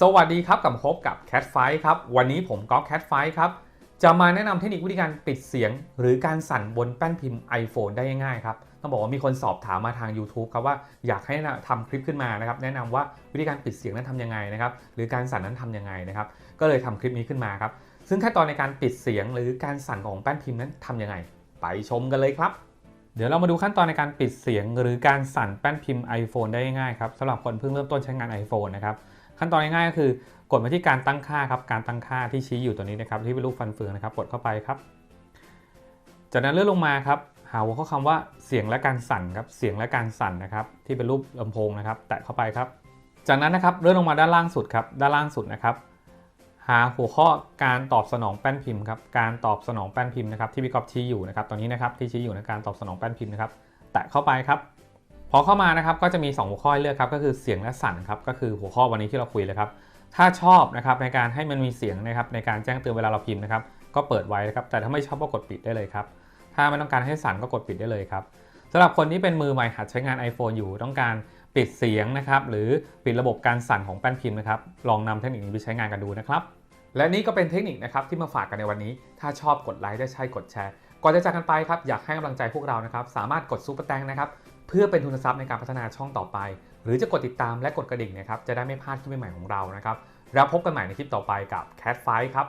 สวัสดีครับกับพบกับ Cat f i g h ครับ วันนี้ผมก๊อฟ Cat f i g h ครับ จะมาแนะนำเทคนิควิธีการปิดเสียง หรือการสั่นบนแป้นพิมพ์ iPhone ได้ง่ายๆครับ ต้องบอกว่ามีคนสอบถามมาทาง YouTube ครับว่าอยากให้ทำคลิปขึ้นมานะครับ แนะนำว่าวิธีการปิดเสียงนั้นทำยังไงนะครับ หรือการสั่นนั้นทำยังไงนะครับ ก็เลยทำคลิปนี้ขึ้นมาครับ ซึ่งขั้นตอนในการปิดเสียงหรือการสั่นของแป้นพิมพ์นั้นทำยังไง ไปชมกันเลยครับเดี๋ยวเรามาดูขั้นตอนในการปิดเสียงหรือการสั่นแป้นพิมพ์ iPhone ได้ง่ายครับสำหรับคนเพิ่งเริ่มต้นใช้งาน iPhone นะครับ ขั้นตอนง่ายๆก็คือกดมาที่การตั้งค่าครับการตั้งค่าที่ชี้อยู่ตัวนี้นะครับที่เป็นรูปฟันเฟืองนะครับกดเข้าไปครับ จากนั้นเลื่อนลงมาครับหาหัวข้อคำว่าเสียงและการสั่นครับเสียงและการสั่นนะครับที่เป็นรูปลำโพงนะครับ แตะเข้าไปครับ จากนั้นนะครับเลื่อนลงมาด้านล่างสุดครับด้านล่างสุดนะครับ หาหัวข้อการตอบสนองแป้นพิมพ์ครับการตอบสนองแป้นพิมพ์นะครับที่พี่กอฟชี้อยู่นะครับตอนนี้นะครับที่ชี้อยู่ในการตอบสนองแป้นพิมพ์นะครับแตะเข้าไปครับ พอเข้ามานะครับก็จะมี 2 หัวข้อให้เลือกครับก็คือเสียงและสั่นครับก็คือหัวข้อวันนี้ที่เราคุยเลยครับถ้าชอบนะครับในการให้มันมีเสียงนะครับในการแจ้งเตือนเวลาเราพิมพ์นะครับก็เปิดไว้นะครับแต่ถ้าไม่ชอบก็กดปิดได้เลยครับถ้าไม่ต้องการให้สั่นก็กดปิดได้เลยครับสำหรับคนที่เป็นมือใหม่หัดใช้งาน iPhone อยู่ต้องการปิดเสียงนะครับหรือปิดระบบการสั่นของแป้นพิมพ์นะครับลองนำเทคนิคนี้ไปใช้งานกันดูนะครับและนี่ก็เป็นเทคนิคนะครับที่มาฝากกันในวันนี้ ถ้าชอบกดไลค์ได้ใช่กดแชร์ก่อนจะจากกันไปครับอยากให้กำลังใจพวกเรานะครับสามารถกดซุปเปอร์แตงนะครับ พื่อเป็นทุนทรัพย์ในการพัฒนาช่องต่อไป หรือจะกดติดตามและกดกระดิ่งนะครับจะได้ไม่พลาดคลิปใหม่ๆของเรานะครับแล้วพบกันใหม่ในคลิปต่อไปกับ Cat Fight ครับ